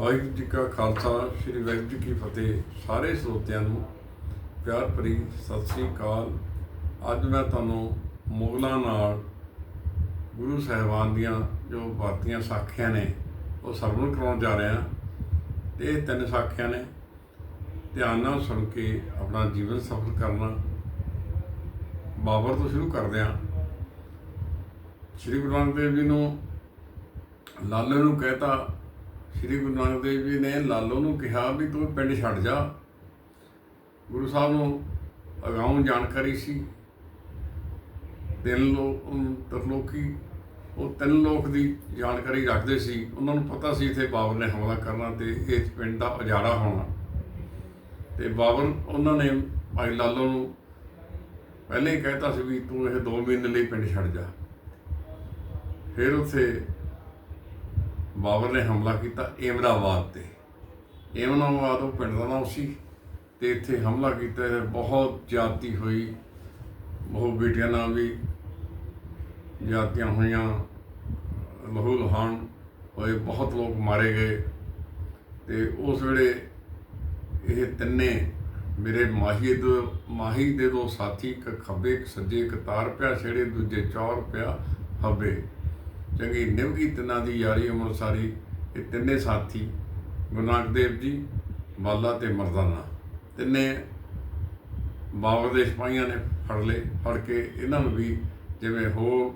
ਵਾਹਿਗੁਰੂ ਜੀ ਕਾ ਖਾਲਸਾ, ਸ੍ਰੀ ਵਾਹਿਗੁਰੂ ਜੀ ਕੀ ਫਤਿਹ। ਸਾਰੇ ਸਰੋਤਿਆਂ ਨੂੰ ਪਿਆਰ ਭਰੀ ਸਤਿ ਸ੍ਰੀ ਅਕਾਲ। ਅੱਜ ਮੈਂ ਤੁਹਾਨੂੰ ਮੁਗਲਾਂ ਨਾਲ ਗੁਰੂ ਸਾਹਿਬਾਨ ਦੀਆਂ ਜੋ ਬਾਤੀਆਂ ਸਾਖੀਆਂ ਨੇ, ਉਹ ਸਰਵਣ ਕਰਾਉਣ ਜਾ ਰਿਹਾ। ਤੇ ਇਹ ਤਿੰਨ ਸਾਖੀਆਂ ਨੇ, ਧਿਆਨ ਨਾਲ ਸੁਣ ਕੇ ਆਪਣਾ ਜੀਵਨ ਸਫਲ ਕਰਨਾ। ਬਾਬਰ ਤੋਂ ਸ਼ੁਰੂ ਕਰਦੇ ਹਾਂ। ਸ੍ਰੀ ਗੁਰੂ ਨਾਨਕ ਦੇਵ ਜੀ ਨੂੰ ਲਾਲੇ ਨੂੰ ਕਹਿਤਾ ਸ੍ਰੀ ਗੁਰੂ ਨਾਨਕ ਦੇਵ ਜੀ ਨੇ ਲਾਲੋ ਨੂੰ ਕਿਹਾ ਵੀ ਤੂੰ ਪਿੰਡ ਛੱਡ ਜਾ। ਗੁਰੂ ਸਾਹਿਬ ਨੂੰ ਅਗਾਉਂ ਜਾਣਕਾਰੀ ਸੀ। ਤਿੰਨ ਲੋਕ ਤਰਲੋਕੀ, ਉਹ ਤਿੰਨ ਲੋਕ ਦੀ ਜਾਣਕਾਰੀ ਰੱਖਦੇ ਸੀ। ਉਹਨਾਂ ਨੂੰ ਪਤਾ ਸੀ ਇੱਥੇ ਬਾਬਰ ਨੇ ਹਮਲਾ ਕਰਨਾ ਤੇ ਇਸ ਪਿੰਡ ਦਾ ਉਜਾੜਾ ਹੋਣਾ। ਤੇ ਬਾਬਰ, ਉਹਨਾਂ ਨੇ ਭਾਈ ਲਾਲੋ ਨੂੰ ਪਹਿਲੇ ਹੀ ਕਹਿਤਾ ਸੀ ਵੀ ਤੂੰ ਇਹ 2 ਮਹੀਨੇ ਲਈ ਪਿੰਡ ਛੱਡ ਜਾ। ਫਿਰ ਉੱਥੇ ਬਾਬਰ ਨੇ ਹਮਲਾ ਕੀਤਾ ਏਮਰਾਬਾਦ ਤੇ। ਏਮਰਾਬਾਦ ਉਹ ਪਿੰਡ ਦਾ ਨਾਮ ਸੀ ਤੇ ਇੱਥੇ ਹਮਲਾ ਕੀਤਾ ਤੇ ਬਹੁਤ ਜਾਤੀ ਹੋਈ ਬਹੁਤ ਬੇਟੀਆਂ ਨਾਲ ਵੀ ਜਾਤੀਆਂ ਹੋਈਆਂ, ਲਹੂ ਲੁਹਾਨ ਹੋਏ, ਬਹੁਤ ਲੋਕ ਮਾਰੇ ਗਏ। ਤੇ ਉਸ ਵੇਲੇ ਇਹ ਤਿੰਨੇ ਮੇਰੇ ਮਾਹੀ ਦੇ ਮਾਹੀ ਦੇ ਦੋ ਸਾਥੀ, ਇੱਕ ਖੱਬੇ, ਇੱਕ ਸੱਜੇ, ਇੱਕ ਤਾਰ ਪਿਆ, ਛੇੜੇ ਦੂਜੇ ਚੌਰ ਪਿਆ ਹੱਬੇ ਚੰਗੀ ਨਿਭਗੀ ਤਿੰਨਾਂ ਦੀ ਯਾਰੀ ਉਮਰ ਸਾਰੀ ਇਹ ਤਿੰਨੇ ਸਾਥੀ ਗੁਰੂ ਨਾਨਕ ਦੇਵ ਜੀ ਬਾਲਾ ਤੇ ਮਰਦਾਨਾ। ਤਿੰਨੇ ਬਾਬਰ ਦੇ ਸਿਪਾਹੀਆਂ ਨੇ ਫੜ ਲਏ ਫੜ ਕੇ ਇਹਨਾਂ ਨੂੰ ਵੀ ਜਿਵੇਂ ਹੋ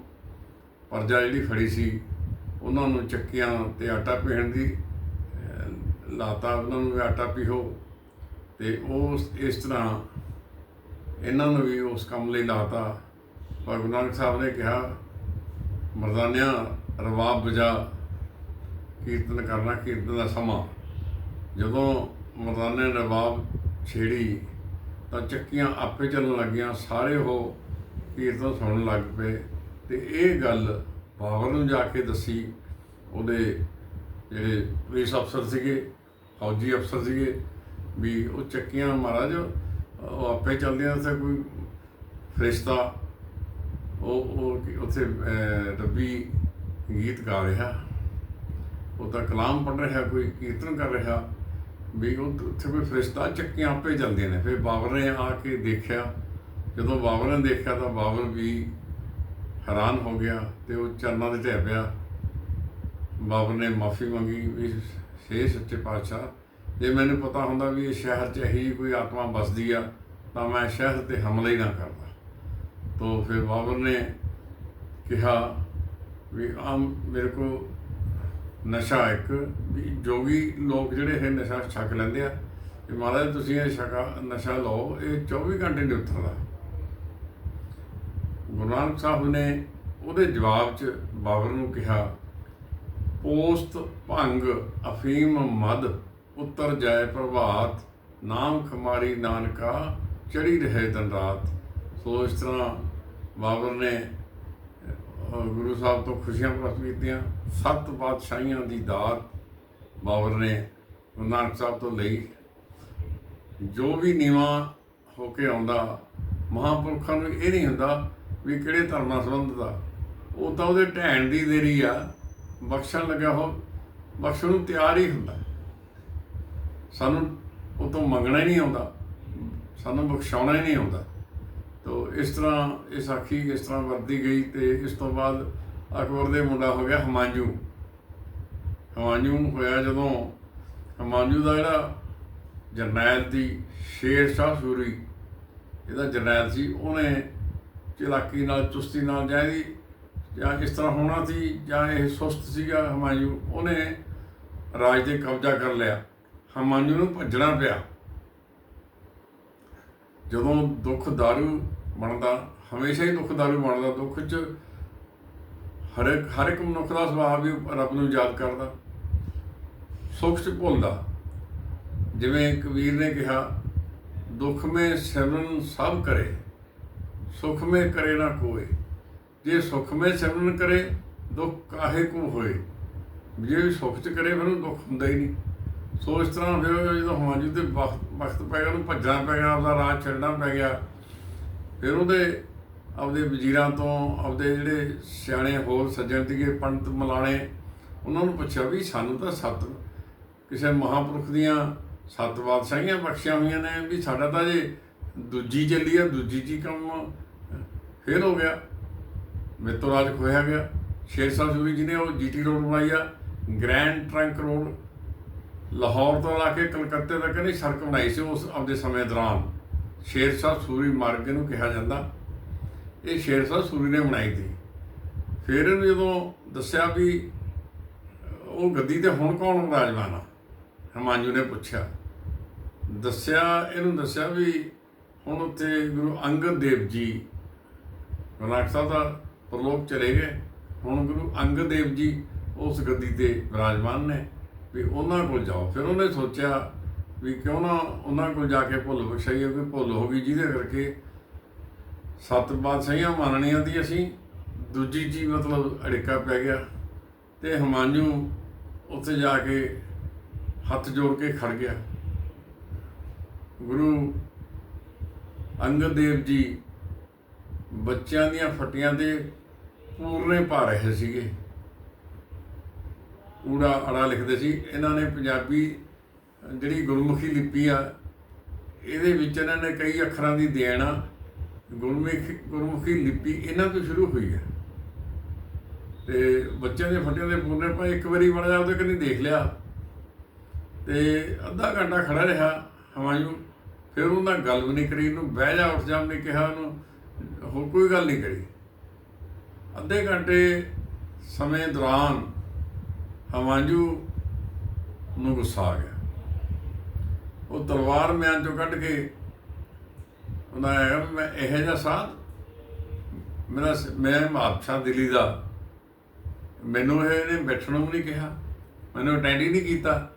ਪਰਜਾ ਜਿਹੜੀ ਫੜੀ ਸੀ ਉਹਨਾਂ ਨੂੰ ਚੱਕੀਆਂ ਤੇ ਆਟਾ ਪੀਣ ਦੀ ਅਹ, ਲਾਤਾ ਉਹਨਾਂ ਨੂੰ ਵੀ ਆਟਾ ਪੀਹੋ। ਤੇ ਉਸ ਇਸ ਤਰ੍ਹਾਂ ਇਹਨਾਂ ਨੂੰ ਵੀ ਉਸ ਕੰਮ ਲਈ ਲਾਤਾ। ਪਰ ਗੁਰੂ ਨਾਨਕ ਸਾਹਿਬ ਨੇ ਕਿਹਾ ਮਰਦਾਨਿਆਂ ਰਵਾਬ ਵਜਾ ਕੀਰਤਨ ਕਰਨਾ ਕੀਰਤਨ ਦਾ ਸਮਾਂ। ਜਦੋਂ ਮਰਦਾਨੇ ਨੇ ਰਵਾਬ ਛੇੜੀ, ਤਾਂ ਚੱਕੀਆਂ ਆਪੇ ਚੱਲਣ ਲੱਗੀਆਂ, ਸਾਰੇ ਉਹ ਕੀਰਤਨ ਸੁਣਨ ਲੱਗ ਪਏ ਤੇ ਇਹ ਗੱਲ ਬਾਬਰ ਨੂੰ ਜਾ ਕੇ ਦੱਸੀ। ਉਹਦੇ ਜਿਹੜੇ ਪੁਲਿਸ ਅਫਸਰ ਸੀਗੇ, ਫੌਜੀ ਅਫਸਰ ਸੀਗੇ, ਵੀ ਉਹ ਚੱਕੀਆਂ ਮਹਾਰਾਜ, ਉਹ ਆਪੇ ਚੱਲਦੀਆਂ ਉੱਥੇ ਕੋਈ ਫਰਿਸ਼ਤਾ ਉਹ ਉਹ ਉੱਥੇ ਰੱਬੀ ਗੀਤ ਗਾ ਰਿਹਾ। ਉਹ ਤਾਂ ਕਲਾਮ ਪੜ੍ਹ ਰਿਹਾ, ਕੋਈ ਕੀਰਤਨ ਕਰ ਰਿਹਾ। ਵੀ ਉਹ ਉੱਥੇ ਕੋਈ ਫਰਿਸ਼ਤਾ ਚੱਕੀਆਂ ਆਪੇ ਚੱਲਦੀਆਂ ਨੇ। ਫਿਰ ਬਾਬਰ ਨੇ ਆ ਕੇ ਦੇਖਿਆ। ਜਦੋਂ ਬਾਬਰ ਨੇ ਦੇਖਿਆ ਤਾਂ ਬਾਬਰ ਵੀ ਹੈਰਾਨ ਹੋ ਗਿਆ ਤੇ ਉਹ ਚਰਨਾਂ ਦੇ ਢਹਿ ਪਿਆ। ਬਾਬਰ ਨੇ ਮਾਫੀ ਮੰਗੀ ਵੀ ਸੇ ਸੱਚੇ ਪਾਤਸ਼ਾਹ, ਜੇ ਮੈਨੂੰ ਪਤਾ ਹੁੰਦਾ ਵੀ ਇਹ ਸ਼ਹਿਰ 'ਚ ਇਹੀ ਕੋਈ ਆਤਮਾ ਵੱਸਦੀ ਆ, ਤਾਂ ਮੈਂ ਸ਼ਹਿਰ ਤੇ ਹਮਲਾ ਹੀ ਨਾ ਕਰਦਾ। ਤੋ ਫਿਰ ਬਾਬਰ ਨੇ ਕਿਹਾ ਵੀ ਆਮ ਮੇਰੇ ਕੋ ਨਸ਼ਾ ਇੱਕ, ਵੀ ਜੋਗੀ ਲੋਕ ਜਿਹੜੇ ਇਹ ਨਸ਼ਾ ਛਕ ਲੈਂਦੇ ਆ ਕਿ ਮਹਾਰਾਜ ਤੁਸੀਂ ਇਹ ਛਕਾ, ਨਸ਼ਾ ਲਓ, ਇਹ 24 ਘੰਟੇ ਨਹੀਂ ਉਤਰਦਾ। ਗੁਰੂ ਨਾਨਕ ਸਾਹਿਬ ਨੇ ਉਹਦੇ ਜਵਾਬ 'ਚ ਬਾਬਰ ਨੂੰ ਕਿਹਾ, ਪੋਸਤ ਭੰਗ ਅਫੀਮ ਮਦ, ਉੱਤਰ ਜਾਏ ਪ੍ਰਭਾਤ, ਨਾਮ ਖਮਾਰੀ ਨਾਨਕਾ, ਚੜੀ ਰਹੇ ਦਿਨ ਰਾਤ। ਸੋ ਇਸ ਤਰ੍ਹਾਂ ਬਾਬਰ ਨੇ ਗੁਰੂ ਸਾਹਿਬ ਤੋਂ ਖੁਸ਼ੀਆਂ ਪ੍ਰਾਪਤ ਕੀਤੀਆਂ। ਸੱਤ ਪਾਤਸ਼ਾਹੀਆਂ ਦੀ ਦਾਤ ਬਾਬਰ ਨੇ ਗੁਰੂ ਨਾਨਕ ਸਾਹਿਬ ਤੋਂ ਲਈ। ਜੋ ਵੀ ਨੀਵਾ ਹੋ ਕੇ ਆਉਂਦਾ, ਮਹਾਂਪੁਰਖਾਂ ਨੂੰ ਇਹ ਨਹੀਂ ਹੁੰਦਾ ਵੀ ਕਿਹੜੇ ਧਰਮ ਨਾਲ ਸੰਬੰਧਿਤ ਆ ਉਹ ਤਾਂ ਉਹਦੇ ਢਹਿਣ ਦੀ ਦੇਰੀ ਆ, ਬਖਸ਼ਣ ਲੱਗਾ ਹੋ ਬਖਸ਼ਣ ਨੂੰ ਤਿਆਰ ਹੀ ਹੁੰਦਾ। ਸਾਨੂੰ ਉਹ ਤੋਂ ਮੰਗਣਾ ਹੀ ਨਹੀਂ ਆਉਂਦਾ, ਸਾਨੂੰ ਬਖਸ਼ਾਉਣਾ ਹੀ ਨਹੀਂ ਆਉਂਦਾ। ਤੋ ਇਸ ਤਰ੍ਹਾਂ ਇਹ ਸਾਖੀ ਇਸ ਤਰ੍ਹਾਂ ਵਰਦੀ ਗਈ ਤੇ ਇਸ ਤੋਂ ਬਾਅਦ ਅਕਬਰ ਦੇ ਮੁੰਡਾ ਹੋ ਗਿਆ ਹਮਾਂਜੂ। ਹਮਾਂਜੂ ਹੋਇਆ ਜਦੋਂ ਹਮਾਂਜੂ ਦਾ ਜਿਹੜਾ ਜਰਨੈਲ ਦੀ ਸ਼ੇਰ ਸ਼ਾਹ ਸੂਰੀ, ਇਹਦਾ ਜਰਨੈਲ ਸੀ, ਉਹਨੇ ਚਲਾਕੀ ਨਾਲ, ਚੁਸਤੀ ਨਾਲ ਜਾਂ ਇਹਦੀ ਜਾਂ ਇਸ ਤਰ੍ਹਾਂ ਹੋਣਾ ਸੀ ਜਾਂ ਇਹ ਸੁਸਤ ਸੀਗਾ ਹਮਾਯੂ ਉਹਨੇ ਰਾਜ ਤੇ ਕਬਜ਼ਾ ਕਰ ਲਿਆ। ਹਮਾਯੂ ਨੂੰ ਭੱਜਣਾ ਪਿਆ। ਜਦੋਂ ਦੁੱਖ ਦਾਰੂ ਬਣਦਾ, ਹਮੇਸ਼ਾ ਹੀ ਦੁੱਖ ਦਾਰੂ ਬਣਦਾ, ਦੁੱਖ 'ਚ ਹਰ ਇੱਕ ਹਰ ਇੱਕ ਮਨੁੱਖ ਦਾ ਸੁਭਾਅ ਵੀ ਰੱਬ ਨੂੰ ਯਾਦ ਕਰਦਾ, ਸੁੱਖ 'ਚ ਭੁੱਲਦਾ। ਜਿਵੇਂ ਕਬੀਰ ਨੇ ਕਿਹਾ, ਦੁੱਖ ਮੇ ਸਿਮਰਨ ਸਭ ਕਰੇ, ਸੁਖ ਮੇ ਕਰੇ ਨਾ ਕੋਏ। ਜੇ ਸੁਖ ਮੇ ਸਿਮਰਨ ਕਰੇ, ਦੁੱਖ ਕਾਹੇ ਕੋ ਹੋਏ? ਜੇ ਵੀ ਸੁਖ ਚ ਕਰੇ, ਫਿਰ ਉਹਨੂੰ ਦੁੱਖ ਹੁੰਦਾ ਹੀ ਨਹੀਂ। ਸੋ ਇਸ ਤਰ੍ਹਾਂ ਫਿਰ ਜਦੋਂ ਹਮਾਜੂ ਤੇ ਵਕਤ ਵਕਤ ਪੈ ਗਿਆ ਉਹਨੂੰ ਭੱਜਣਾ ਪੈ ਗਿਆ, ਆਪਦਾ ਰਾਜ ਛੱਡਣਾ ਪੈ ਗਿਆ। ਫਿਰ ਉਹਦੇ ਆਪਦੇ ਵਜ਼ੀਰਾਂ ਤੋਂ ਆਪਦੇ ਜਿਹੜੇ ਸਿਆਣੇ ਹੋਰ ਸੱਜਣ ਸੀਗੇ, ਪੰਡਤ ਮਲਾਣੇ, ਉਹਨਾਂ ਨੂੰ ਪੁੱਛਿਆ ਵੀ ਸਾਨੂੰ ਤਾਂ ਸੱਤ ਕਿਸੇ ਮਹਾਪੁਰਖ ਦੀਆਂ ਸੱਤ ਬਾਦਸ਼ਾਹੀਆਂ ਬਖਸ਼ੀਆਂ ਹੋਈਆਂ ਨੇ ਵੀ ਸਾਡਾ ਤਾਂ ਜੇ ਦੂਜੀ ਚੱਲੀ ਆ, ਦੂਜੀ ਜੀ ਕੰਮ ਫੇਲ ਹੋ ਗਿਆ। ਮੇਰੇ ਰਾਜ ਖੋਇਆ ਗਿਆ। ਸ਼ੇਰ ਸਾਹਿਬ ਸੂਰੀ ਜੀ ਨੇ ਉਹ ਜੀਟੀ ਰੋਡ ਬਣਾਈ ਆ, ਗ੍ਰੈਂਡ ਟਰੰਕ ਰੋਡ। ਲਾਹੌਰ ਤੋਂ ਲਾ ਕੇ ਕਲਕੱਤੇ ਤੱਕ ਨਹੀਂ, ਸੜਕ ਬਣਾਈ ਸੀ ਉਸ ਆਪਦੇ ਸਮੇਂ ਦੌਰਾਨ। ਸ਼ੇਰ ਸਾਹਿਬ ਸੂਰੀ ਮਾਰਗ ਨੂੰ ਕਿਹਾ ਜਾਂਦਾ। ਇਹ ਸ਼ੇਰ ਸਾਹਿਬ ਸੂਰੀ ਨੇ ਬਣਾਈ ਸੀ। ਫਿਰ ਇਹਨੂੰ ਜਦੋਂ ਦੱਸਿਆ ਵੀ ਉਹ ਗੱਦੀ ਤੇ ਹੁਣ ਕੌਣ ਵਿਰਾਜਮਾਨ ਆ ਹਮਾਂਜੂ ਨੇ ਪੁੱਛਿਆ। ਦੱਸਿਆ, ਇਹਨੂੰ ਦੱਸਿਆ ਵੀ ਹੁਣ ਉੱਥੇ ਗੁਰੂ ਅੰਗਦ ਦੇਵ ਜੀ ਗੁਰੂ ਸਾਹਿਬ ਦਾ ਪ੍ਰਲੋਕ ਚਲੇ ਗਏ। ਹੁਣ ਗੁਰੂ ਅੰਗਦ ਦੇਵ ਜੀ ਉਸ ਗੱਦੀ ਤੇ ਵਿਰਾਜਮਾਨ ਨੇ। ਵੀ ਉਹਨਾਂ ਕੋਲ ਜਾਓ। ਫਿਰ ਉਹਨੇ ਸੋਚਿਆ ਵੀ ਕਿਉਂ ਨਾ ਉਹਨਾਂ ਕੋਲ ਜਾ ਕੇ ਭੁੱਲ ਬਖਸ਼ਾਈਏ ਕੋਈ ਭੁੱਲ ਹੋ ਗਈ। ਜਿਹਦੇ ਕਰਕੇ ਸੱਤ ਬਾਦਸ਼ਾਹੀਆਂ ਮੰਨਣੀਆਂ ਦੀ ਅਸੀਂ, ਦੂਜੀ ਜੀ ਮਤਲਬ ਅੜਿੱਕਾ ਪੈ ਗਿਆ ਤੇ ਹਮਾਂਜੂ ਉੱਥੇ ਜਾ ਕੇ ਹੱਥ ਜੋੜ ਕੇ ਖੜ ਗਿਆ। ਗੁਰੂ ਅੰਗਦ ਦੇਵ ਜੀ ਬੱਚਿਆਂ ਦੀਆਂ ਫੱਟੀਆਂ ਤੇ ਪੂਰਨੇ ਪਾ ਰਹੇ ਸੀਗੇ। ਊੜਾ ਅੜਾ ਲਿਖਦੇ ਸੀ। ਇਹਨਾਂ ਨੇ ਪੰਜਾਬੀ ਜਿਹੜੀ ਗੁਰਮੁਖੀ ਲਿਪੀ ਆ, ਇਹਦੇ ਵਿੱਚ ਇਹਨਾਂ ਨੇ ਕਈ ਅੱਖਰਾਂ ਦੀ ਦੇਣ ਆ। ਗੁਰਮੁਖੀ ਗੁਰਮੁਖੀ ਲਿਪੀ ਇਹਨਾਂ ਤੋਂ ਸ਼ੁਰੂ ਹੋਈ ਹੈ। ਤੇ ਬੱਚਿਆਂ ਦੇ ਫਟਿਆਂ ਦੇ ਪੂਰਨੇ ਪਾ ਇੱਕ ਵਾਰੀ ਬਣ ਜਾ ਉਹਦੇ ਕਨੀ ਦੇਖ ਲਿਆ। ਤੇ ਅੱਧਾ ਘੰਟਾ ਖੜਾ ਰਿਹਾ ਹਮਾਯੂ ਫਿਰ ਉਹਨਾਂ ਗੱਲ ਵੀ ਨਹੀਂ ਕਰੀ ਇਹਨੂੰ ਬਹਿ ਜਾ, ਉੱਠ ਜਾ, ਉਹਨੇ ਕਿਹਾ ਉਹਨੂੰ, ਹੋਰ ਕੋਈ ਗੱਲ ਨਹੀਂ ਕਰੀ। ਅੱਧੇ ਘੰਟੇ ਸਮੇਂ ਦੌਰਾਨ ਹਮਾਯੂ ਨੂੰ ਗੁੱਸਾ ਆ ਗਿਆ। ਉਹ ਤਲਵਾਰ ਮਿਆਂ ਚੋਂ ਕੱਢ ਕੇ ਉਹਨਾਂ ਆਇਆ ਵੀ ਮੈਂ ਇਹੋ ਜਿਹਾ ਸਾਧ, ਮੇਰਾ ਮੈਂ ਮਾਪਸ਼ਾ ਦਿੱਲੀ ਦਾ, ਮੈਨੂੰ ਇਹ ਨੇ ਬੈਠਣ ਨੂੰ ਨਹੀਂ ਕਿਹਾ, ਮੈਨੂੰ ਅਟੈਂਡ ਹੀ ਨਹੀਂ ਕੀਤਾ।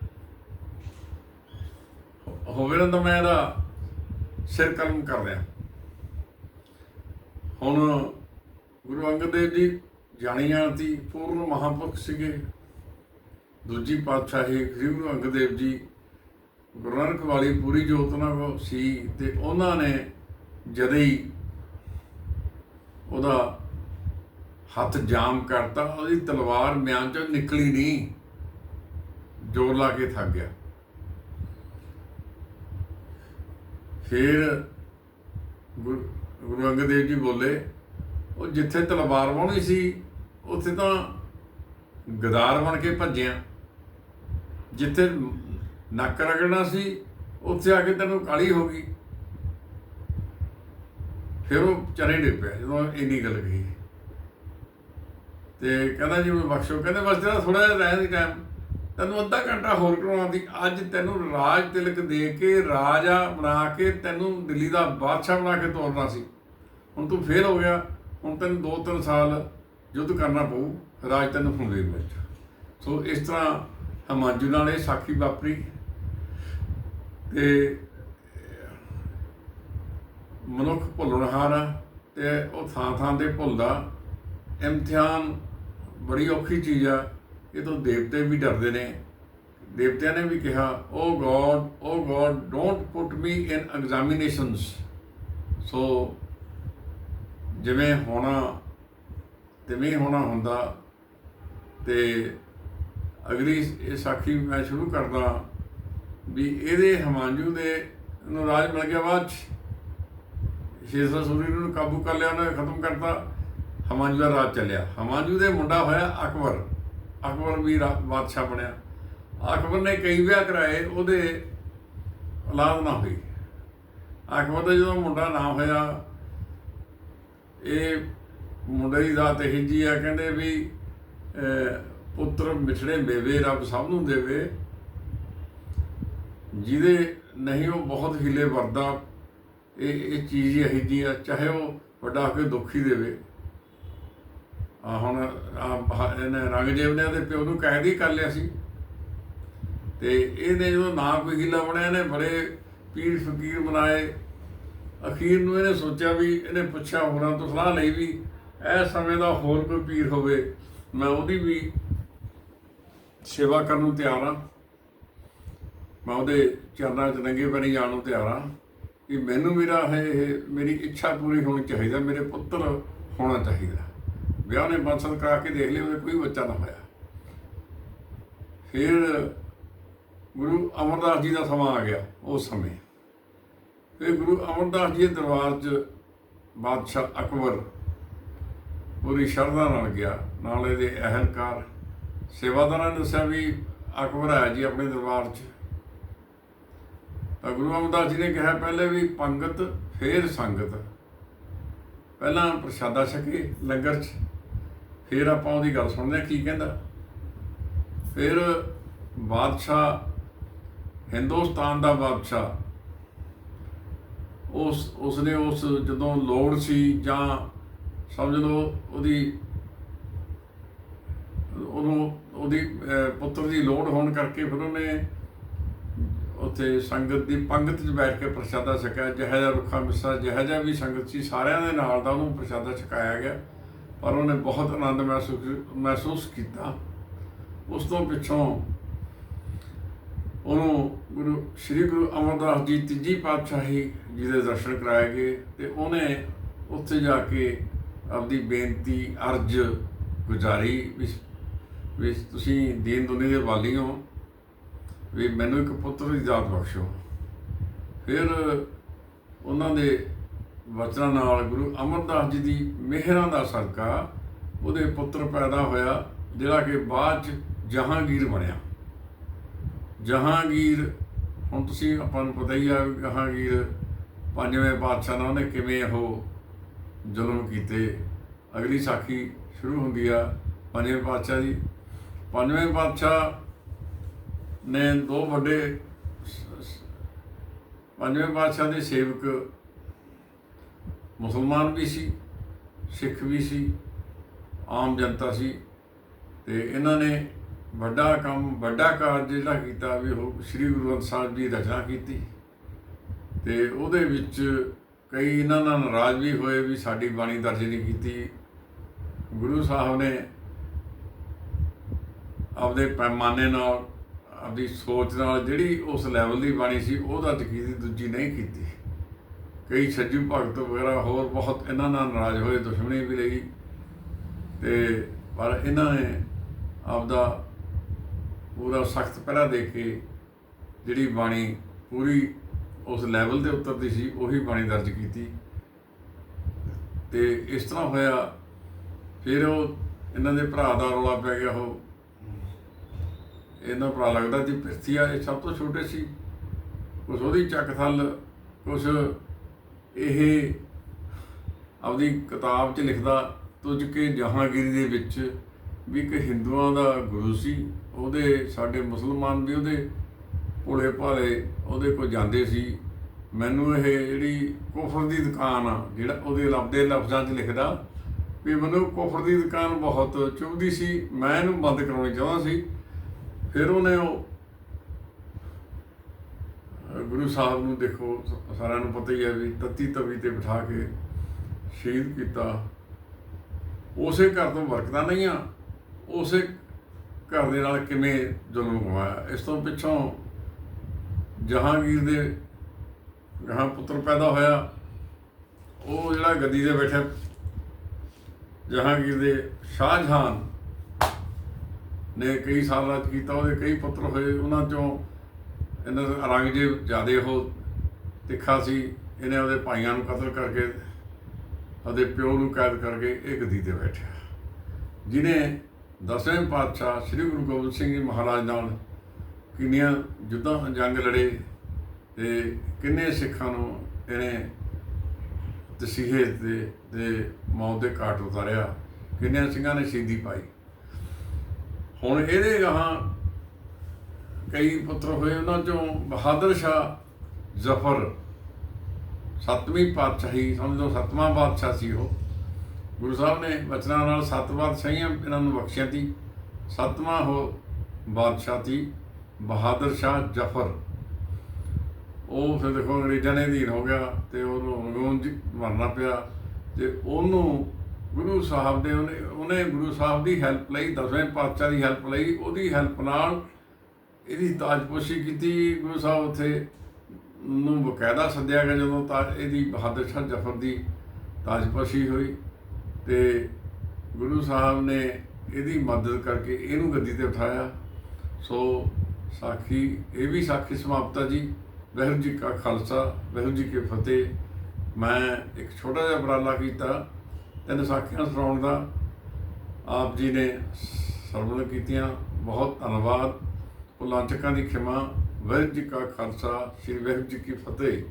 ਹੋਵੇ ਨਾ ਤਾਂ ਮੈਂ ਇਹਦਾ ਸਿਰ ਕਲਮ ਕਰ ਰਿਹਾ। ਹੁਣ ਗੁਰੂ ਅੰਗਦ ਦੇਵ ਜੀ ਜਾਣੀ ਜਾਣਤੀ, ਪੂਰਨ ਮਹਾਂਪੁਰਖ ਸੀਗੇ। ਦੂਜੀ ਪਾਤਸ਼ਾਹੀ ਸ੍ਰੀ ਗੁਰੂ ਅੰਗਦ ਦੇਵ ਜੀ, ਗੁਰੂ ਨਾਨਕ ਵਾਲੀ ਪੂਰੀ ਜੋਤ ਨਾਲ ਸੀ ਤੇ ਉਹਨਾਂ ਨੇ ਜਦੇ ਹੀ ਉਹਦਾ ਹੱਥ ਜਾਮ ਕਰਤਾ, ਉਹਦੀ ਤਲਵਾਰ ਮਿਆਨ ਚੋਂ ਨਿਕਲੀ ਨਹੀਂ, ਜੋਰ ਲਾ ਕੇ ਥੱਕ ਗਿਆ। ਫਿਰ ਗੁਰੂ ਗੁਰੂ ਅੰਗਦ ਦੇਵ ਜੀ ਬੋਲੇ, ਉਹ ਜਿੱਥੇ ਤਲਵਾਰ ਵਾਹਣੀ ਸੀ, ਉੱਥੇ ਤਾਂ ਗਦਾਰ ਬਣ ਕੇ ਭੱਜਿਆ। ਜਿੱਥੇ ਨੱਕ ਰਗੜਨਾ ਸੀ, ਉੱਥੇ ਆ ਕੇ ਤੈਨੂੰ ਕਾਲੀ ਹੋ ਗਈ। ਫਿਰ ਉਹ ਚਰੇ ਡੇ ਪਿਆ, ਜਦੋਂ ਇੰਨੀ ਗੱਲ ਕਹੀ। ਤੇ ਕਹਿੰਦਾ ਜੀ ਮੈਨੂੰ ਬਖਸ਼ੋ। ਕਹਿੰਦੇ, ਬਸ ਤੇਰਾ ਥੋੜਾ ਜਿਹਾ ਰਹਿਣ ਦੀ ਟਾਈਮ ਤੈਨੂੰ ਅੱਧਾ ਘੰਟਾ ਹੋਰ ਕਰਵਾਉਂਦੀ ਅੱਜ ਤੈਨੂੰ ਰਾਜ ਤਿਲਕ ਦੇ ਕੇ, ਰਾਜਾ ਬਣਾ ਕੇ, ਤੈਨੂੰ ਦਿੱਲੀ ਦਾ ਬਾਦਸ਼ਾਹ ਬਣਾ ਕੇ ਤੋਰਨਾ ਸੀ। ਹੁਣ ਤੂੰ ਫੇਲ ਹੋ ਗਿਆ। ਹੁਣ ਤੈਨੂੰ 2-3 ਸਾਲ ਯੁੱਧ ਕਰਨਾ ਪਊ। ਰਾਜ ਤੈਨੂੰ ਹੁੰਦੇ ਵਿੱਚ ਸੋ ਇਸ ਤਰ੍ਹਾਂ ਹਮਾਂਜੂ ਨਾਲ ਇਹ ਸਾਖੀ ਵਾਪਰੀ ਤੇ ਮਨੁੱਖ ਭੁੱਲਣਹਾਰ ਆ ਤੇ ਉਹ ਥਾਂ ਥਾਂ ਤੇ ਭੁੱਲਦਾ। ਇਮਤਿਹਾਨ ਬੜੀ ਔਖੀ ਚੀਜ਼ ਆ। ਇਹ ਤੋਂ ਦੇਵਤੇ ਵੀ ਡਰਦੇ ਨੇ। ਦੇਵਤਿਆਂ ਨੇ ਵੀ ਕਿਹਾ, ਓ God oh God, don't put me in examinations. ਸੋ ਜਿਵੇਂ ਹੋਣਾ, ਤਿਵੇਂ ਹੋਣਾ ਹੁੰਦਾ ਤੇ ਅਗਲੀ ਇਹ ਸਾਖੀ ਮੈਂ ਸ਼ੁਰੂ ਕਰਦਾ ਵੀ ਇਹਦੇ ਹਮਾਂਜੂ ਦੇ ਨੂੰ ਰਾਜ ਮਿਲ ਗਿਆ ਬਾਅਦ 'ਚ। ਸ਼ੇਰਸ਼ਾਹ ਸੂਰੀ ਨੂੰ ਕਾਬੂ ਕਰ ਲਿਆ, ਉਹਨੇ ਖਤਮ ਕਰਤਾ। ਹਮਾਂਜੂ ਦਾ ਰਾਜ ਚੱਲਿਆ। ਹਮਾਂਜੂ ਦੇ ਮੁੰਡਾ ਹੋਇਆ ਅਕਬਰ। ਅਕਬਰ ਵੀ ਰਾ- ਬਾਦਸ਼ਾਹ ਬਣਿਆ। ਅਕਬਰ ਨੇ ਕਈ ਵਿਆਹ ਕਰਾਏ, ਉਹਦੇ ਔਲਾਦ ਨਾ ਹੋਈ। ਅਕਬਰ ਦਾ ਜਦੋਂ ਮੁੰਡਾ ਨਾ ਹੋਇਆ, ਇਹ ਮੁੰਡੇ ਦੀ ਦਾਤ ਇਹ ਜੀ ਆ, ਕਹਿੰਦੇ ਵੀ ਪੁੱਤਰ ਮਿਠੜੇ ਮੇਵੇ, ਰੱਬ ਸਭ ਨੂੰ ਦੇਵੇ। ਜਿਹਦੇ ਨਹੀਂ ਉਹ ਬਹੁਤ ਹੀਲੇ ਵਰਦਾ, ਇਹ ਇਹ ਚੀਜ਼ ਇਹੀ ਜੀ ਆ, ਚਾਹੇ ਉਹ ਵੱਡਾ ਹੋ ਕੇ ਦੁੱਖ ਦੇਵੇ। ਆ ਹੁਣ ਆਹ ਇਹਨੇ ਰੰਗਜੀਤ ਨੇ ਤੇ ਪਿਓ ਨੂੰ ਕੈਦ ਹੀ ਕਰ ਲਿਆ ਸੀ। ਤੇ ਇਹਨੇ ਜਦੋਂ ਨਾ ਕੋਈ ਹੀਲਾ ਬਣਿਆ, ਇਹਨੇ ਬੜੇ ਪੀਰ ਫਕੀਰ ਬਣਾਏ ਅਖੀਰ ਨੂੰ ਇਹਨੇ ਸੋਚਿਆ ਵੀ, ਇਹਨੇ ਪੁੱਛਿਆ ਹੋਰਾਂ ਤੋਂ ਸਲਾਹ ਲਈ ਵੀ ਇਹ ਸਮੇਂ ਦਾ ਹੋਰ ਕੋਈ ਪੀਰ ਹੋਵੇ। ਮੈਂ ਉਹਦੀ ਵੀ ਸੇਵਾ ਕਰਨ ਨੂੰ ਤਿਆਰ ਹਾਂ। ਮੈਂ ਉਹਦੇ ਚਰਨਾਂ 'ਚ ਨੰਗੇ ਪੈਰੀ ਜਾਣ ਨੂੰ ਤਿਆਰ ਹਾਂ ਕਿ ਮੈਨੂੰ ਮੇਰਾ ਹੈ ਇਹ ਮੇਰੀ ਇੱਛਾ ਪੂਰੀ ਹੋਣੀ ਚਾਹੀਦਾ ਮੇਰੇ ਪੁੱਤਰ ਹੋਣਾ ਚਾਹੀਦਾ ਵਿਆਹ ਨੇ ਬੰਸਲ ਕਰਾ ਕੇ ਦੇਖ ਲਿਆ, ਉਹਦੇ ਕੋਈ ਬੱਚਾ ਨਾ ਹੋਇਆ। ਫਿਰ ਗੁਰੂ ਅਮਰਦਾਸ ਜੀ ਦਾ ਸਮਾਂ ਆ ਗਿਆ ਉਸ ਸਮੇਂ। ਫਿਰ ਗੁਰੂ ਅਮਰਦਾਸ ਜੀ ਦੇ ਦਰਬਾਰ 'ਚ ਬਾਦਸ਼ਾਹ ਅਕਬਰ ਪੂਰੀ ਸ਼ਰਧਾ ਨਾਲ ਗਿਆ। ਨਾਲ ਇਹਦੇ ਅਹਿਲਕਾਰ ਸੇਵਾਦਾਰਾਂ ਨੇ ਦੱਸਿਆ ਵੀ ਅਕਬਰ ਆਇਆ ਜੀ ਆਪਣੇ ਦਰਬਾਰ 'ਚ। ਤਾਂ ਗੁਰੂ ਅਮਰਦਾਸ ਜੀ ਨੇ ਕਿਹਾ ਪਹਿਲੇ ਵੀ ਪੰਗਤ, ਫੇਰ ਸੰਗਤ। ਪਹਿਲਾਂ ਪ੍ਰਸ਼ਾਦਾ ਛਕੇ ਲੰਗਰ 'ਚ, ਫਿਰ ਆਪਾਂ ਉਹਦੀ ਗੱਲ ਸੁਣਦੇ ਹਾਂ, ਕੀ ਕਹਿੰਦਾ। ਫਿਰ ਬਾਦਸ਼ਾਹ ਹਿੰਦੁਸਤਾਨ ਦਾ ਬਾਦਸ਼ਾਹ, ਉਸ, ਉਸਨੇ ਉਸ ਜਦੋਂ ਲੋੜ ਸੀ ਜਾਂ ਸਮਝ ਲਓ ਉਹਦੀ ਉਹਨੂੰ ਉਹਦੀ ਪੁੱਤਰ ਦੀ ਲੋੜ ਹੋਣ ਕਰਕੇ ਫਿਰ ਉਹਨੇ ਉੱਥੇ ਸੰਗਤ ਦੀ ਪੰਗਤ 'ਚ ਬੈਠ ਕੇ ਪ੍ਰਸ਼ਾਦਾ ਛਕਾਇਆ ਜਿਹੋ ਜਿਹਾ ਰੁੱਖਾ ਮਿੱਸਾ, ਜਿਹੋ ਜਿਹਾ ਵੀ ਸੰਗਤ ਸੀ, ਸਾਰਿਆਂ ਦੇ ਨਾਲ ਦਾ ਉਹਨੂੰ ਪ੍ਰਸ਼ਾਦਾ ਛਕਾਇਆ ਗਿਆ। ਪਰ ਉਹਨੇ ਬਹੁਤ ਆਨੰਦ ਮਹਿਸੂਸ ਮਹਿਸੂਸ ਕੀਤਾ। ਉਸ ਤੋਂ ਪਿੱਛੋਂ ਉਹਨੂੰ ਗੁਰੂ, ਸ੍ਰੀ ਗੁਰੂ ਅਮਰਦਾਸ ਜੀ ਤੀਜੀ ਪਾਤਸ਼ਾਹੀ ਜੀ ਦੇ ਦਰਸ਼ਨ ਕਰਾਏ ਗਏ ਤੇ ਉਹਨੇ ਉੱਥੇ ਜਾ ਕੇ ਆਪਦੀ ਬੇਨਤੀ ਅਰਜ ਗੁਜ਼ਾਰੀ ਵੀ ਵੀ ਤੁਸੀਂ ਦੀਨ ਦੁਨੀ ਦੇ ਵਾਲੀ ਹੋ, ਵੀ ਮੈਨੂੰ ਇੱਕ ਪੁੱਤਰ ਦੀ ਦਾਤ ਬਖਸ਼ੋ। ਫਿਰ ਉਹਨਾਂ ਦੇ ਵਚਨਾਂ ਨਾਲ ਗੁਰੂ ਅਮਰਦਾਸ ਜੀ ਦੀ ਮਿਹਰਾਂ ਦਾ ਸਦਕਾ ਉਹਦੇ ਪੁੱਤਰ ਪੈਦਾ ਹੋਇਆ, ਜਿਹੜਾ ਕਿ ਬਾਅਦ ਚ ਜਹਾਂਗੀਰ ਬਣਿਆ। ਜਹਾਂਗੀਰ, ਹੁਣ ਤੁਸੀਂ ਆਪਾਂ ਨੂੰ ਪਤਾ ਹੀ ਆ ਵੀ ਜਹਾਂਗੀਰ ਪੰਜਵੇਂ ਪਾਤਸ਼ਾਹ ਨਾਲ ਉਹਨੇ ਕਿਵੇਂ ਉਹ ਜ਼ੁਲਮ ਕੀਤੇ। ਅਗਲੀ ਸਾਖੀ ਸ਼ੁਰੂ ਹੁੰਦੀ ਆ ਪੰਜਵੇਂ ਪਾਤਸ਼ਾਹ ਦੀ। ਪੰਜਵੇਂ ਪਾਤਸ਼ਾਹ ਨੇ ਦੋ ਵੱਡੇ ਪੰਜਵੇਂ ਪਾਤਸ਼ਾਹ ਦੇ ਸੇਵਕ ਮੁਸਲਮਾਨ ਵੀ ਸੀ, ਸਿੱਖ ਵੀ ਸੀ, ਆਮ ਜਨਤਾ ਸੀ ਤੇ ਇਹਨਾਂ ਨੇ ਵੱਡਾ ਕੰਮ, ਵੱਡਾ ਕਾਰਜ ਜਿਹੜਾ ਕੀਤਾ ਵੀ ਉਹ ਸ੍ਰੀ ਗੁਰੂ ਗ੍ਰੰਥ ਸਾਹਿਬ ਦੀ ਰਚਨਾ ਕੀਤੀ ਤੇ ਉਹਦੇ ਵਿੱਚ ਕਈ ਇਹਨਾਂ ਨਾਲ ਨਾਰਾਜ਼ ਵੀ ਹੋਏ ਵੀ ਸਾਡੀ ਬਾਣੀ ਦਰਜ ਨਹੀਂ ਕੀਤੀ। ਗੁਰੂ ਸਾਹਿਬ ਨੇ ਆਪਦੇ ਪੈਮਾਨੇ ਨਾਲ, ਆਪਦੀ ਸੋਚ ਨਾਲ ਜਿਹੜੀ ਉਸ ਲੈਵਲ ਦੀ ਬਾਣੀ ਸੀ ਉਹ ਦਰਜ ਕੀਤੀ ਦੂਜੀ ਨਹੀਂ ਕੀਤੀ। ਕਈ ਸੱਜੂ ਭਗਤ ਵਗੈਰਾ ਹੋਰ ਬਹੁਤ ਇਹਨਾਂ ਨਾਲ ਨਾਰਾਜ਼ ਹੋਏ, ਦੁਸ਼ਮਣੀ ਵੀ ਲਈ। ਤੇ ਪਰ ਇਹਨਾਂ ਨੇ ਆਪਦਾ ਪੂਰਾ ਸਖਤ ਪਹਿਰਾ ਦੇ ਕੇ ਜਿਹੜੀ ਬਾਣੀ ਪੂਰੀ ਉਸ ਲੈਵਲ ਦੇ ਉੱਤਰ ਦੀ ਸੀ, ਉਹੀ ਬਾਣੀ ਦਰਜ ਕੀਤੀ। ਤੇ ਇਸ ਤਰ੍ਹਾਂ ਹੋਇਆ, ਫਿਰ ਉਹ ਇਹਨਾਂ ਦੇ ਭਰਾ ਦਾ ਰੌਲਾ ਪੈ ਗਿਆ, ਉਹ ਇਹਨਾਂ ਭਰਾ ਲੱਗਦਾ ਜੀ ਪਿਰਥੀਆ ਇਹ ਸਭ ਤੋਂ ਛੋਟੇ ਸੀ। ਕੁਛ ਉਹਦੀ ਚੱਕ ਥੱਲ, ਕੁਛ ਇਹ ਆਪਦੀ ਕਿਤਾਬ 'ਚ ਲਿਖਦਾ ਤੁਝ ਕੇ ਜਹਾਂਗੀਰੀ ਦੇ ਵਿੱਚ ਵੀ ਇੱਕ ਹਿੰਦੂਆਂ ਦਾ ਗੁਰੂ ਸੀ। ਉਹਦੇ, ਸਾਡੇ ਮੁਸਲਮਾਨ ਵੀ ਉਹਦੇ ਭੋਲੇ ਭਾਲੇ ਉਹਦੇ ਕੋਲ ਜਾਂਦੇ ਸੀ। ਮੈਨੂੰ ਇਹ ਜਿਹੜੀ ਕੁਫਰ ਦੀ ਦੁਕਾਨ ਆ, ਜਿਹੜਾ ਉਹਦੇ ਲਫ਼ਜ਼ੇ ਲਫ਼ਜ਼ਾਂ 'ਚ ਲਿਖਦਾ ਵੀ ਮੈਨੂੰ ਕੁਫਰ ਦੀ ਦੁਕਾਨ ਬਹੁਤ ਚੁਭਦੀ ਸੀ। ਮੈਂ ਇਹਨੂੰ ਬੰਦ ਕਰਾਉਣੀ ਚਾਹੁੰਦਾ ਸੀ। ਫਿਰ ਉਹਨੇ ਉਹ ਗੁਰੂ ਸਾਹਿਬ ਨੂੰ ਦੇਖੋ, ਸਾਰਿਆਂ ਨੂੰ ਪਤਾ ਹੀ ਹੈ ਵੀ ਤੱਤੀ ਤਵੀ ਤੇ ਬਿਠਾ ਕੇ ਸ਼ਹੀਦ ਕੀਤਾ। ਉਸੇ ਘਰ ਤੋਂ ਵਰਕਦਾ ਨਹੀਂ ਆ, ਉਸੇ ਘਰ ਦੇ ਨਾਲ ਕਿਵੇਂ ਜ਼ੁਲਮ ਹੋਇਆ? ਇਸ ਤੋਂ ਪਿੱਛੋਂ ਜਹਾਂਗੀਰ ਦੇ ਗਾਂ ਪੁੱਤਰ ਪੈਦਾ ਹੋਇਆ। ਉਹ ਜਿਹੜਾ ਗੱਦੀ ਤੇ ਬੈਠਾ ਜਹਾਂਗੀਰ ਦੇ ਸ਼ਾਹਜਹਾਨ ਨੇ ਕਈ ਸਾਲ ਰਾਜ ਕੀਤਾ, ਉਹਦੇ ਕਈ ਪੁੱਤਰ ਹੋਏ, ਉਹਨਾਂ ਚੋਂ ਇਹਨਾਂ ਦਾ ਔਰੰਗਜ਼ੇਬ ਜਿਆਦੇ ਉਹ ਤਿੱਖਾ ਸੀ, ਇਹਨੇ ਉਹਦੇ ਭਾਈਆਂ ਨੂੰ ਕਤਲ ਕਰਕੇ ਉਹਦੇ ਪਿਓ ਨੂੰ ਕੈਦ ਕਰਕੇ ਇਹ ਗੱਦੀ ਤੇ ਬੈਠਿਆ। ਜਿਨੇ ਦਸਵੇਂ ਪਾਤਸ਼ਾਹ ਸ੍ਰੀ ਗੁਰੂ ਗੋਬਿੰਦ ਸਿੰਘ ਜੀ ਮਹਾਰਾਜ ਨਾਲ ਕਿੰਨੀਆਂ ਜੁੱਧਾਂ ਜੰਗ ਲੜੇ ਤੇ ਕਿੰਨੇ ਸਿੱਖਾਂ ਨੂੰ ਇਹਨੇ ਤਸੀਹੇ ਤੇ ਤੇ ਮੌਤ ਦੇ ਘਾਟ ਉਤਾਰਿਆ, ਕਿੰਨਿਆਂ ਸਿੰਘਾਂ ਨੇ ਸ਼ਹੀਦੀ ਪਾਈ। ਹੁਣ ਇਹਦੇ ਗਾਹਾਂ ਕਈ ਪੁੱਤਰ ਹੋਏ ਉਹਨਾਂ ਚੋਂ ਬਹਾਦਰ ਸ਼ਾਹ ਜ਼ਫਰ, ਸੱਤਵੀਂ ਪਾਤਸ਼ਾਹੀ, ਸਮਝੋ ਲਓ ਸੱਤਵਾਂ ਪਾਤਸ਼ਾਹ ਸੀ ਉਹ। ਗੁਰੂ ਸਾਹਿਬ ਨੇ ਬਚਨਾਂ ਨਾਲ ਸੱਤ ਬਾਦਸ਼ਾਹੀਆਂ ਇਹਨਾਂ ਨੂੰ ਬਖਸ਼ਿਆ ਸੀ ਸੱਤਵਾਂ ਉਹ ਬਾਦਸ਼ਾਹ ਸੀ ਬਹਾਦਰ ਸ਼ਾਹ ਜ਼ਫਰ। ਉਹ ਫਿਰ ਦੇਖੋ ਅੰਗਰੇਜ਼ਾਂ ਨੇ ਅਧੀਨ ਹੋ ਗਿਆ ਤੇ ਉਹਨੂੰ ਅੰਗਰੇਜ਼ ਜੀ ਮਰਨਾ ਪਿਆ ਤੇ ਉਹਨੂੰ ਗੁਰੂ ਸਾਹਿਬ ਦੇ ਉਹਨੇ ਉਹਨੇ ਗੁਰੂ ਸਾਹਿਬ ਦੀ ਹੈਲਪ ਲਈ, ਦਸਵੇਂ ਪਾਤਸ਼ਾਹ ਦੀ ਹੈਲਪ ਲਈ, ਉਹਦੀ ਹੈਲਪ ਨਾਲ ਇਹਦੀ ਤਾਜਪੋਸ਼ੀ ਕੀਤੀ, ਗੁਰੂ ਸਾਹਿਬ ਉੱਥੇ ਨੂੰ ਬਕਾਇਦਾ ਸੱਦਿਆ ਗਿਆ ਜਦੋਂ ਤਾਂ ਇਹਦੀ ਬਹਾਦਰ ਸ਼ਾਹ ਜ਼ਫਰ ਦੀ ਤਾਜਪੋਸ਼ੀ ਹੋਈ ਤੇ ਗੁਰੂ ਸਾਹਿਬ ਨੇ ਇਹਦੀ ਮਦਦ ਕਰਕੇ ਇਹਨੂੰ ਗੱਦੀ ਤੇ ਉਠਾਇਆ। ਸੋ ਸਾਖੀ, ਇਹ ਵੀ ਸਾਖੀ ਸਮਾਪਤਾ ਜੀ। ਵਾਹਿਗੁਰੂ ਜੀ ਕਾ ਖਾਲਸਾ, ਵਾਹਿਗੁਰੂ ਜੀ ਕੀ ਫਤਿਹ। ਮੈਂ ਇੱਕ ਛੋਟਾ ਜਿਹਾ ਉਪਰਾਲਾ ਕੀਤਾ। ਤਿੰਨ ਸਾਖੀਆਂ ਸੁਣਾਉਣ ਦਾ ਆਪ ਜੀ ਨੇ ਸਰਵਣ ਕੀਤੀਆਂ। ਬਹੁਤ ਧੰਨਵਾਦ। ਭੁੱਲਾਂ ਦੀ ਖਿਮਾ। ਵਾਹਿਗੁਰੂ ਜੀ ਕਾ ਖਾਲਸਾ। ਸ੍ਰੀ ਵਾਹਿਗੁਰੂ ਜੀ ਕੀ ਫਤਿਹ।